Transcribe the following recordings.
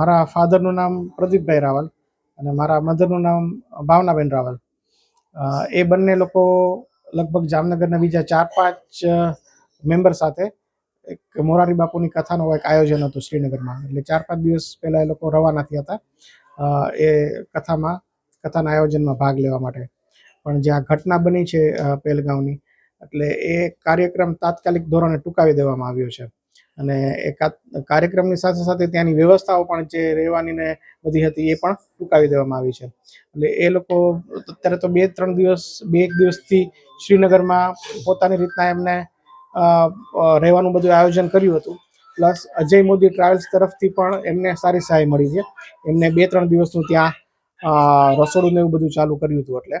મારા ફાધરનું નામ પ્રદીપભાઈ રાવલ અને મારા મધરનું નામ ભાવનાબેન રાવલ. એ બંને લોકો લગભગ જામનગરના બીજા ચાર પાંચ મેમ્બર સાથે એક મોરારી બાપુની કથાનું એક આયોજન હતું શ્રીનગરમાં. એટલે ચાર પાંચ દિવસ પહેલાં એ લોકો રવાના થયા હતા. એ કથામાં, કથાના આયોજનમાં ભાગ લેવા માટે. પણ જે આ ઘટના બની છે પહેલગાંવની એટલે એ કાર્યક્રમ તાત્કાલિક ધોરણે ટૂંકાવી દેવામાં આવ્યો છે. અને એ કાર્યક્રમની સાથે સાથે ત્યાંની વ્યવસ્થાઓ પણ જે રહેવાની ને બધી હતી એ પણ ટૂંકાવી દેવામાં આવી છે. એટલે એ લોકો અત્યારે તો બે, ત્રણ દિવસ, બે એક દિવસથી શ્રીનગરમાં પોતાની રીતના એમને રહેવાનું બધું આયોજન કર્યું હતું. પ્લસ અજય મોદી ટ્રાવેલ્સ તરફથી પણ એમને સારી સહાય મળી છે. એમને બે, ત્રણ દિવસનું ત્યાં રસોડું ને એવું બધું ચાલુ કર્યું હતું એટલે.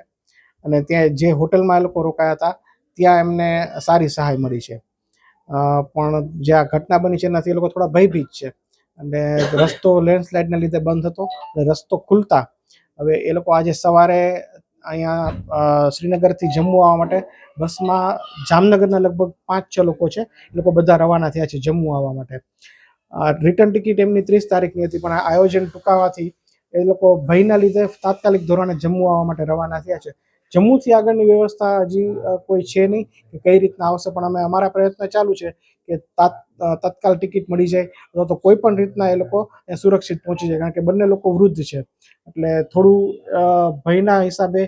અને ત્યાં જે હોટલમાં એ લોકો રોકાયા હતા, ત્યાં એમને સારી સહાય મળી છે. પણ જે આ ઘટના બની છે એનાથી એ લોકો થોડા ભયભીત છે. અને રસ્તો લેન્ડસ્લાઇડના લીધે બંધ હતો રસ્તો ખુલતા. હવે એ લોકો આજે સવારે અહીંયા શ્રીનગરથી જમ્મુ આવવા માટે બસમાં, જામનગરના લગભગ પાંચ છ લોકો છે, એ લોકો બધા રવાના થયા છે જમ્મુ આવવા માટે. રિટર્ન ટિકિટ એમની ત્રીસ તારીખની હતી, પણ આ આયોજન ટૂંકાવાથી એ લોકો ભયના લીધે તાત્કાલિક ધોરણે જમ્મુ આવવા માટે રવાના થયા છે. જમ્મુથી આગળની વ્યવસ્થા હજી કોઈ છે નહીં કે કઈ રીતના આવશે. પણ અમે અમારા પ્રયત્ન ચાલુ છે કે તાત તત્કાલ ટિકિટ મળી જાય અથવા તો કોઈ પણ રીતના એ લોકો એ સુરક્ષિત પહોંચી જાય. કારણ કે બંને લોકો વૃદ્ધ છે. એટલે થોડું ભયના હિસાબે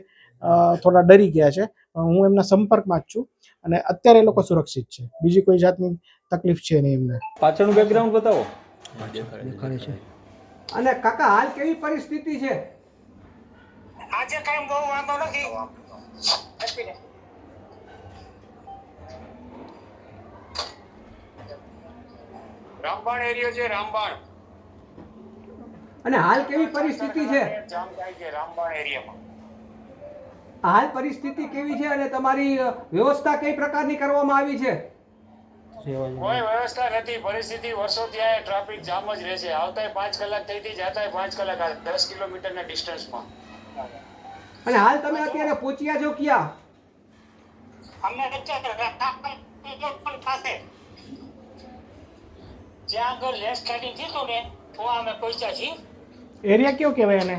થોડા ડરી ગયા છે. પણ હું એમના સંપર્કમાં જ છું અને અત્યારે એ લોકો સુરક્ષિત છે. બીજી કોઈ જાતની તકલીફ છે નહીં એમને. પાછળનું બેકગ્રાઉન્ડ બતાવો. અને કાકા હાલ કેવી પરિસ્થિતિ છે? આજે કઈ બહુ વાંધો નથી રામબાણ એરિયો છે રામબાણ. અને હાલ કેવી પરિસ્થિતિ છે? જામ થાય છે રામબાણ એરિયામાં. હાલ પરિસ્થિતિ કેવી છે અને તમારી વ્યવસ્થા કઈ પ્રકારની કરવામાં આવી છે? કોઈ વ્યવસ્થા નથી. પરિસ્થિતિ વર્ષોથી આ ટ્રાફિક જામ જ રહેશે આવતાય પાંચ કલાક થઈ હતી જાતાય પાંચ કલાક આ દસ કિલોમીટરના ડિસ્ટન્સમાં અને હાલ તમે અત્યારે પહોંચ્યા છો ક્યાં? અમને પાસે જ્યાં આગળ લેસ સ્ટાર્ટિંગ થયું ને ત્યાં અમે પહોંચ્યા છીએ. એરિયા કયો કહેવાય એને?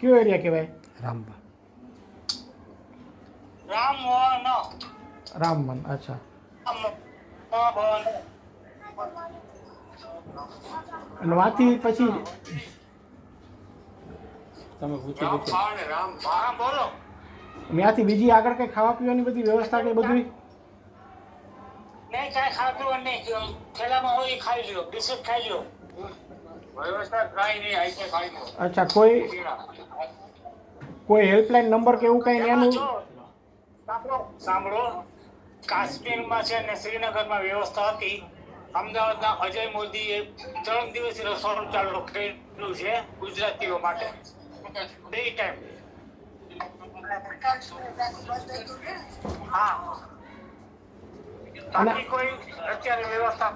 કયો એરિયા કહેવાય? રામબા રામ મોહન રામવન અચ્છા. અને વાથી પછી તમે પૂછી બોલો. ત્યાંથી બીજી આગળ કઈ ખાવા પીવાની બધી વ્યવસ્થા કઈ બધી નહીં કાંઈ ખાધું નહીં થેલામાં હોય ખાઈ લ્યો બિસ્કિટ ખાઈ લ્યો. અચ્છા કોઈ કોઈ હેલ્પલાઇન નંબર કે એવું કઈ એનું? સાંભળો સાંભળો. કાશ્મીરમાં છે ને શ્રીનગરમાં વ્યવસ્થા હતી. અમદાવાદના અજય મોદીએ ત્રણ દિવસ રસોડું ચાલુ કર્યું છે ગુજરાતીઓ માટે. હા બાકી કોઈ અત્યારે વ્યવસ્થા